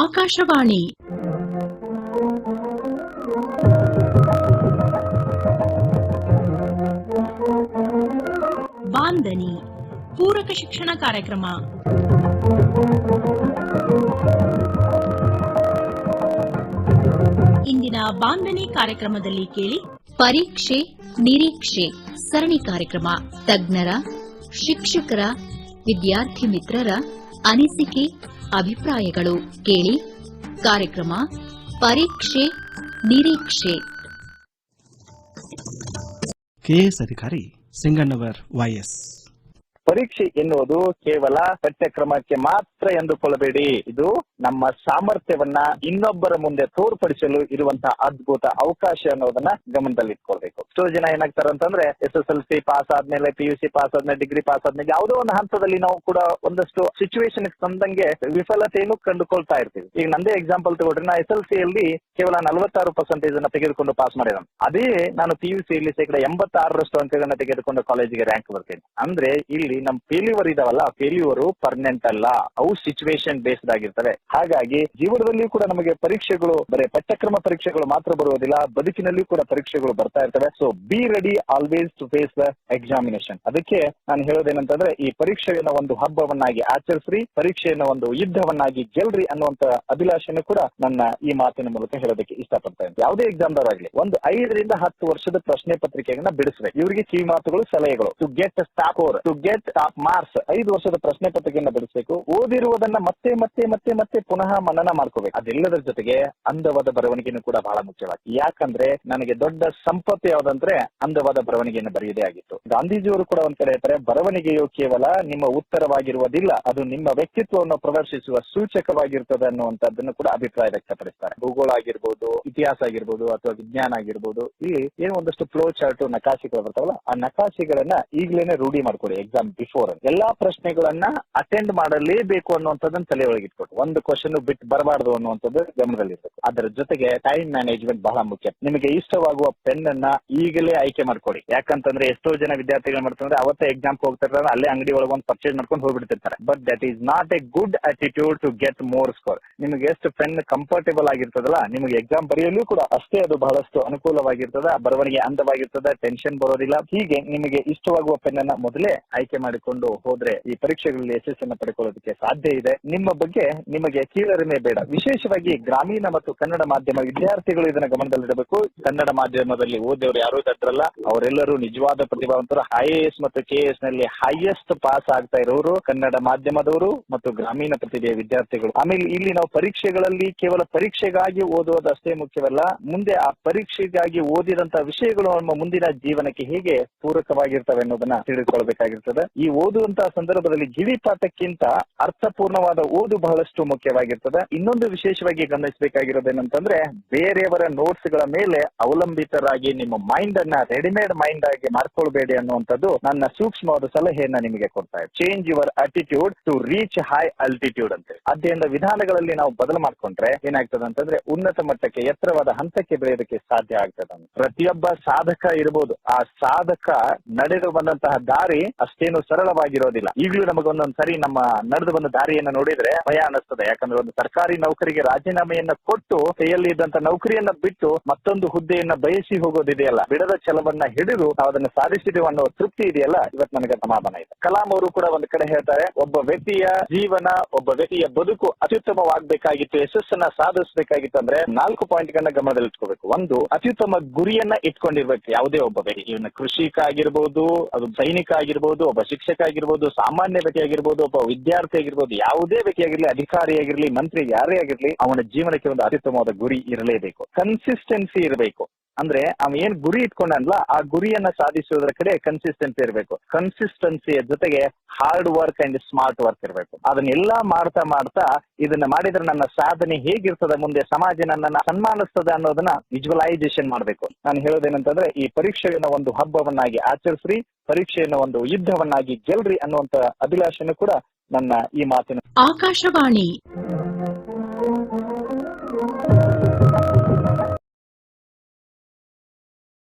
ಆಕಾಶವಾಣಿ. ಬಾಂದನಿ ಪೂರಕ ಶಿಕ್ಷಣ ಕಾರ್ಯಕ್ರಮ. ಇಂದಿನ ಬಾಂಧನಿ ಕಾರ್ಯಕ್ರಮದಲ್ಲಿ ಕೇಳಿ. ಪರೀಕ್ಷೆ, ನಿರೀಕ್ಷೆ, ಸರಣಿ ಕಾರ್ಯಕ್ರಮ. ತಜ್ಞರ, ಶಿಕ್ಷಕರ ವಿದ್ಯಾರ್ಥಿ ಮಿತ್ರರ ಅನಿಸಿಕೆ ಅಭಿಪ್ರಾಯಗಳು ಕೇಳಿ ಕಾರ್ಯಕ್ರಮ ಪರೀಕ್ಷೆ ನಿರೀಕ್ಷೆ. ಕೆಎಸ್ ಅಧಿಕಾರಿ ಸಿಂಗಣ್ಣವರ್ ವೈಎಸ್ ಪರೀಕ್ಷೆ ಎನ್ನುವುದು ಕೇವಲ ಪಠ್ಯಕ್ರಮಕ್ಕೆ ಮಾತ್ರ ಎಂದುಕೊಳ್ಳಬೇಡಿ. ಇದು ನಮ್ಮ ಸಾಮರ್ಥ್ಯವನ್ನ ಇನ್ನೊಬ್ಬರ ಮುಂದೆ ತೋರ್ಪಡಿಸಲು ಇರುವಂತಹ ಅದ್ಭುತ ಅವಕಾಶ ಅನ್ನೋದನ್ನ ಗಮನದಲ್ಲಿಟ್ಕೊಳ್ಬೇಕು. ಎಷ್ಟೋ ಜನ ಏನಾಗ್ತಾರೆ ಅಂತಂದ್ರೆ S S L C pass ಆದ್ಮೇಲೆ ಪಿ ಯು ಸಿ ಪಾಸ್ ಆದ್ಮೇಲೆ ಡಿಗ್ರಿ ಪಾಸ್ ಆದ್ಮೇಲೆ ಯಾವುದೋ ಒಂದು ಹಂತದಲ್ಲಿ ನಾವು ಕೂಡ ಒಂದಷ್ಟು ಸಿಚುವೇಶನ್ ತಂದಂಗೆ ವಿಫಲತೆಯನ್ನು ಕಂಡುಕೊಳ್ತಾ ಇರ್ತೀವಿ. ಈಗ ನಂದೇ ಎಕ್ಸಾಂಪಲ್ ತಗೊಂಡ್ರೆ ನಾ ಎಸ್ ಎಲ್ ಸಿ ಅಲ್ಲಿ ಕೇವಲ ನಲವತ್ತಾರು ಪರ್ಸೆಂಟೇಜ್ ಅನ್ನ ತೆಗೆದುಕೊಂಡು ಪಾಸ್ ಮಾಡಿದ ಅದೇ ನಾನು ಪಿ ಯು ಸಿ ಶೇಕಡ ಎಂಬತ್ತಾರರಷ್ಟು ಅಂಕಗಳನ್ನ ತೆಗೆದುಕೊಂಡು ಕಾಲೇಜಿಗೆ ರ್ಯಾಂಕ್ ಬರ್ತೇನೆ. ಅಂದ್ರೆ ಇಲ್ಲಿ ನಮ್ ಫೇಲ್ಯೂವರ್ ಇದಾವಲ್ಲ ಫೇಲ್ಯೂವರ್ ಪರ್ಮನೆಂಟ್ ಅಲ್ಲ. ಅವು ಸಿಚುವೇಶನ್ ಬೇಸ್ಡ್ ಆಗಿರ್ತವೆ. ಹಾಗಾಗಿ ಜೀವನದಲ್ಲಿಯೂ ಕೂಡ ನಮಗೆ ಪರೀಕ್ಷೆಗಳು, ಬರೀ ಪಠ್ಯಕ್ರಮ ಪರೀಕ್ಷೆಗಳು ಮಾತ್ರ ಬರುವುದಿಲ್ಲ. ಬದುಕಿನಲ್ಲಿಯೂ ಕೂಡ ಪರೀಕ್ಷೆಗಳು ಬರ್ತಾ ಇರ್ತವೆ. So be ready always to face the examination ಅದಕ್ಕೆ ನಾನು ಹೇಳೋದೇನಂತಂದ್ರೆ, ಈ ಪರೀಕ್ಷೆಯನ್ನ ಒಂದು ಹಬ್ಬವನ್ನಾಗಿ ಆಚರಿಸ್ರಿ. ಪರೀಕ್ಷೆಯನ್ನ ಒಂದು ಯುದ್ಧವನ್ನಾಗಿ ಗೆಲ್ರಿ ಅನ್ನುವಂತ ಅಭಿಲಾಷೆಯನ್ನು ಕೂಡ ನನ್ನ ಈ ಮಾತಿನ ಮೂಲಕ ಹೇಳೋದಕ್ಕೆ ಇಷ್ಟಪಡ್ತಾ ಇದ್ದೀನಿ. ಯಾವುದೇ ಎಕ್ಸಾಮ್ ಆಗಲಿ, ಒಂದು ಐದರಿಂದ ಹತ್ತು ವರ್ಷದ ಪ್ರಶ್ನೆ ಪತ್ರಿಕೆಯನ್ನ ಬಿಡಿಸ್ರಿ. ಇವರಿಗೆ ಕಿವಿ ಮಾತುಗಳು, ಸಲಹೆಗಳು. To get top to get top marks ಐದು ವರ್ಷದ ಪ್ರಶ್ನೆ ಪತ್ರಿಕೆಯನ್ನ ಬಿಡಿಸಬೇಕು. ಓದಿರುವುದನ್ನ ಮತ್ತೆ ಮತ್ತೆ ಮತ್ತೆ ಮತ್ತೆ ಪುನಃ ಮನನ ಮಾಡ್ಕೋಬೇಕು. ಅದೆಲ್ಲದರ ಜೊತೆಗೆ ಅಂದವಾದ ಬರವಣಿಗೆಯನ್ನು ಕೂಡ ಬಹಳ ಮುಖ್ಯವಾಗಿ. ಯಾಕಂದ್ರೆ ನನಗೆ ದೊಡ್ಡ ಸಂಪತ್ತು ಯಾವ್ದಂದ್ರೆ ಅಂದವಾದ ಬರವಣಿಗೆಯನ್ನು ಬರೆಯುವುದೇ ಆಗಿತ್ತು. ಗಾಂಧೀಜಿಯವರು ಕೂಡ ಒಂದ್ ಕಡೆ ಹೇಳ್ತಾರೆ, ಬರವಣಿಗೆಯು ಕೇವಲ ನಿಮ್ಮ ಉತ್ತರವಾಗಿರುವುದಿಲ್ಲ, ಅದು ನಿಮ್ಮ ವ್ಯಕ್ತಿತ್ವವನ್ನು ಪ್ರದರ್ಶಿಸುವ ಸೂಚಕವಾಗಿರ್ತದೆ ಅನ್ನುವಂಥದ್ದನ್ನು ಕೂಡ ಅಭಿಪ್ರಾಯ ವ್ಯಕ್ತಪಡಿಸ್ತಾರೆ. ಭೂಗೋಳ ಆಗಿರ್ಬೋದು, ಇತಿಹಾಸ ಆಗಿರ್ಬೋದು, ಅಥವಾ ವಿಜ್ಞಾನ ಆಗಿರ್ಬೋದು, ಇಲ್ಲಿ ಏನೋ ಒಂದಷ್ಟು ಫ್ಲೋ ಚಾರ್ಟ್ ನಕಾಶೆಗಳು ಬರ್ತಾವಲ್ಲ, ಆ ನಕಾಶೆಗಳನ್ನ ಈಗಲೇನೆ ರೂಢಿ ಮಾಡ್ಕೊಳ್ಳಿ ಎಕ್ಸಾಮ್ ಬಿಫೋರ್ ಎಲ್ಲಾ ಪ್ರಶ್ನೆಗಳನ್ನ ಅಟೆಂಡ್ ಮಾಡಲೇಬೇಕು ಅನ್ನುವಂಥದ್ದನ್ನ ತಲೆ ಒಳಗೆ ಇಟ್ಕೊಟ್ಟು. ಒಂದು ಕ್ವಶನ್ ಬಿಟ್ಟು ಬರಬಾರ್ದು ಅನ್ನುವಂಥದ್ದು ಗಮನದಲ್ಲಿರ್ಬೇಕು ಅದರ ಜೊತೆಗೆ ಟೈಮ್ ಮ್ಯಾನೇಜ್ಮೆಂಟ್ ಬಹಳ ಮುಖ್ಯ. ನಿಮಗೆ ಇಷ್ಟವಾಗುವ ಪೆನ್ ಅನ್ನ ಈಗಲೇ ಆಯ್ಕೆ ಮಾಡ್ಕೊಡಿ ಯಾಕಂತಂದ್ರೆ ಎಷ್ಟೋ ಜನ ವಿದ್ಯಾರ್ಥಿಗಳು ಮಾಡ್ತಾರೆ ಅವತ್ತೇ ಎಕ್ಸಾಮ್ ಹೋಗ್ತಿರ್ತಾರೆ ಅಲ್ಲೇ ಅಂಗಡಿ ಒಳಗೆ ಒಂದು ಪರ್ಚೇಸ್ ಮಾಡ್ಕೊಂಡು ಹೋಗ್ಬಿಡ್ತಿರ್ತಾರೆ. But that is not a good attitude to get more score ನಿಮಗೆ ಎಷ್ಟು ಪೆನ್ ಕಂಫರ್ಟೇಬಲ್ ಆಗಿರ್ತದಲ್ಲ, ನಿಮಗೆ ಎಕ್ಸಾಮ್ ಬರೆಯಲು ಕೂಡ ಅಷ್ಟೇ ಅದು ಬಹಳಷ್ಟು ಅನುಕೂಲವಾಗಿರ್ತದೆ, ಬರವಣಿಗೆ ಅಂದವಾಗಿರ್ತದೆ ಟೆನ್ಷನ್ ಬರೋದಿಲ್ಲ. ಹೀಗೆ ನಿಮಗೆ ಇಷ್ಟವಾಗುವ ಪೆನ್ ಅನ್ನ ಮೊದಲೇ ಆಯ್ಕೆ ಮಾಡಿಕೊಂಡು ಹೋದ್ರೆ ಈ ಪರೀಕ್ಷೆಗಳಲ್ಲಿ ಯಶಸ್ಸನ್ನು ಪಡ್ಕೊಳ್ಳೋದಕ್ಕೆ ಸಾಧ್ಯ ಇದೆ. ನಿಮ್ಮ ಬಗ್ಗೆ ನಿಮಗೆ ಕೀಳರಿಮೆ ಬೇಡ. ವಿಶೇಷವಾಗಿ ಗ್ರಾಮೀಣ ಮತ್ತು ಕನ್ನಡ ಮಾಧ್ಯಮ ವಿದ್ಯಾರ್ಥಿಗಳು ಇದನ್ನ ಗಮನದಲ್ಲಿಡಬೇಕು. ಕನ್ನಡ ಮಾಧ್ಯಮದಲ್ಲಿ ಓದಿದವರು ಯಾರು ಇದ್ರಲ್ಲ ಅವರೆಲ್ಲರೂ ನಿಜವಾದ ಪ್ರತಿಭಾವಂತರು. ಐಎಎಸ್ ಮತ್ತು ಕೆಎಎಸ್ನಲ್ಲಿ ಹೈಯೆಸ್ಟ್ ಪಾಸ್ ಆಗ್ತಾ ಇರೋರು ಕನ್ನಡ ಮಾಧ್ಯಮದವರು ಮತ್ತು ಗ್ರಾಮೀಣ ಪ್ರತಿಭೆಯ ವಿದ್ಯಾರ್ಥಿಗಳು. ಆಮೇಲೆ ಇಲ್ಲಿ ನಾವು ಪರೀಕ್ಷೆಗಳಲ್ಲಿ ಕೇವಲ ಪರೀಕ್ಷೆಗಾಗಿ ಓದುವುದು ಅಷ್ಟೇ ಮುಖ್ಯವಲ್ಲ. ಮುಂದೆ ಆ ಪರೀಕ್ಷೆಗಾಗಿ ಓದಿದಂತಹ ವಿಷಯಗಳು ನಮ್ಮ ಮುಂದಿನ ಜೀವನಕ್ಕೆ ಹೇಗೆ ಪೂರಕವಾಗಿರ್ತವೆ ಅನ್ನೋದನ್ನ ತಿಳಿದುಕೊಳ್ಬೇಕಾಗಿರ್ತದೆ ಈ ಓದುವಂತಹ ಸಂದರ್ಭದಲ್ಲಿ ಗಿಳಿಪಾಠಕ್ಕಿಂತ ಅರ್ಥಪೂರ್ಣವಾದ ಓದು ಬಹಳಷ್ಟು ಮುಖ್ಯವಾಗಿರ್ತದೆ. ಇನ್ನೊಂದು ವಿಶೇಷವಾಗಿ ಗಮನಿಸಬೇಕಾಗಿರೋದೇನಂತಂದ್ರೆ, ಬೇರೆಯವರ ನೋಟ್ಸ್ಗಳ ಮೇಲೆ ಅವಲಂಬಿತರಾಗಿ ನಿಮ್ಮ ಮೈಂಡ್ ಅನ್ನ ರೆಡಿಮೇಡ್ ಮೈಂಡ್ ಆಗಿ ಮಾಡ್ಕೊಳ್ಬೇಡಿ ಅನ್ನುವಂಥದ್ದು ನನ್ನ ಸೂಕ್ಷ್ಮವಾದ ಸಲಹೆಯನ್ನ ನಿಮಗೆ ಕೊಡ್ತಾ ಇದೆ change your attitude to reach high altitude ಅಂತ. ಅಧ್ಯಯನ ವಿಧಾನಗಳಲ್ಲಿ ನಾವು ಬದಲು ಮಾಡ್ಕೊಂಡ್ರೆ ಏನಾಗ್ತದೆ ಅಂತಂದ್ರೆ, ಉನ್ನತ ಮಟ್ಟಕ್ಕೆ, ಎತ್ತರವಾದ ಹಂತಕ್ಕೆ ಬೆಳೆಯೋದಕ್ಕೆ ಸಾಧ್ಯ ಆಗ್ತದೆ ಪ್ರತಿಯೊಬ್ಬ ಸಾಧಕ ಇರಬಹುದು ಆ ಸಾಧಕ ನಡೆದು ಬಂದಂತಹ ದಾರಿ ಅಷ್ಟೇನು ಸರಳವಾಗಿರೋದಿಲ್ಲ. ಈಗಲೂ ನಮಗೆ ಒಂದೊಂದು ಸರಿ ನಮ್ಮ ನಡೆದು ಬಂದ ದಾರಿಯನ್ನ ನೋಡಿದ್ರೆ ಭಯ ಅನಿಸ್ತದೆ ಯಾಕಂದ್ರೆ ಒಂದು ಸರ್ಕಾರಿ ನೌಕರಿಗೆ ರಾಜೀನಾಮೆಯನ್ನ ಕೊಟ್ಟು ಕೈಯಲ್ಲಿ ಇದ್ದಂತ ನೌಕರಿಯನ್ನ ಬಿಟ್ಟು ಮತ್ತೊಂದು ಹುದ್ದೆಯನ್ನ ಬಯಸಿ ಹೋಗೋದಿದೆಯಲ್ಲ. ಬಿಡದ ಛಲವನ್ನ ಹಿಡಿದು ನಾವು ಅದನ್ನು ಸಾಧಿಸಿದೆವು ಅನ್ನೋ ತೃಪ್ತಿ ಇದೆಯಲ್ಲ? ಇವತ್ತು ನನಗೆ ಸಮಾಧಾನ ಇದೆ ಕಲಾಂ ಅವರು ಕೂಡ ಒಂದು ಕಡೆ ಹೇಳ್ತಾರೆ, ಒಬ್ಬ ವ್ಯಕ್ತಿಯ ಜೀವನ, ಒಬ್ಬ ವ್ಯಕ್ತಿಯ ಬದುಕು ಅತ್ಯುತ್ತಮವಾಗಬೇಕಾಗಿತ್ತು, ಯಶಸ್ಸನ್ನ ಸಾಧಿಸಬೇಕಾಗಿತ್ತು ಅಂದ್ರೆ ನಾಲ್ಕು ಪಾಯಿಂಟ್ ಗಳನ್ನ ಗಮನದಲ್ಲಿಟ್ಕೋಬೇಕು ಒಂದು, ಅತ್ಯುತ್ತಮ ಗುರಿಯನ್ನ ಇಟ್ಕೊಂಡಿರ್ಬೇಕು. ಯಾವುದೇ ಒಬ್ಬ ವ್ಯಕ್ತಿ. ಇವನ್ನ ಕೃಷಿಕ ಆಗಿರ್ಬೋದು, ಅದು ಸೈನಿಕ ಆಗಿರ್ಬೋದು, ಒಬ್ಬ ಶಿಕ್ಷಕ ಆಗಿರ್ಬೋದು ಸಾಮಾನ್ಯ ವ್ಯಕ್ತಿ ಆಗಿರ್ಬೋದು ಒಬ್ಬ ವಿದ್ಯಾರ್ಥಿ ಆಗಿರ್ಬೋದು, ಯಾವುದೇ ವ್ಯಕ್ತಿ ಆಗಿರ್ಲಿ ಅಧಿಕಾರಿ ಆಗಿರ್ಲಿ, ಮಂತ್ರಿ ಯಾರೇ ಆಗಿರ್ಲಿ, ಅವನ ಜೀವನಕ್ಕೆ ಒಂದು ಅತ್ಯುತ್ತಮವಾದ ಗುರಿ ಇರಲೇಬೇಕು. ಕನ್ಸಿಸ್ಟೆನ್ಸಿ ಇರಬೇಕು. ಅಂದ್ರೆ ಅವ್ ಏನ್ ಗುರಿ ಇಟ್ಕೊಂಡಲ್ಲ ಆ ಗುರಿಯನ್ನ ಸಾಧಿಸುವುದರ ಕಡೆ ಕನ್ಸಿಸ್ಟೆನ್ಸಿ ಇರಬೇಕು. ಕನ್ಸಿಸ್ಟೆನ್ಸಿಯ ಜೊತೆಗೆ hard work and smart work ಇರಬೇಕು. ಅದನ್ನೆಲ್ಲಾ ಮಾಡ್ತಾ ಮಾಡ್ತಾ ಇದನ್ನ ಮಾಡಿದ್ರೆ ನನ್ನ ಸಾಧನೆ ಹೇಗಿರ್ತದೆ, ಮುಂದೆ ಸಮಾಜ ನನ್ನನ್ನ ಸನ್ಮಾನಿಸ್ತದೆ ಅನ್ನೋದನ್ನ ವಿಜುವಲೈಸೇಷನ್ ಮಾಡಬೇಕು. ನಾನು ಹೇಳೋದೇನಂತಂದ್ರೆ, ಈ ಪರೀಕ್ಷೆಯನ್ನ ಒಂದು ಹಬ್ಬವನ್ನಾಗಿ ಆಚರಿಸ್ರಿ ಪರೀಕ್ಷೆಯನ್ನ ಒಂದು ಯುದ್ಧವನ್ನಾಗಿ ಗೆಲ್ರಿ ಅನ್ನುವಂತ ಅಭಿಲಾಷೆನೂ ಕೂಡ ನನ್ನ ಈ ಮಾತಿನ ಆಕಾಶವಾಣಿ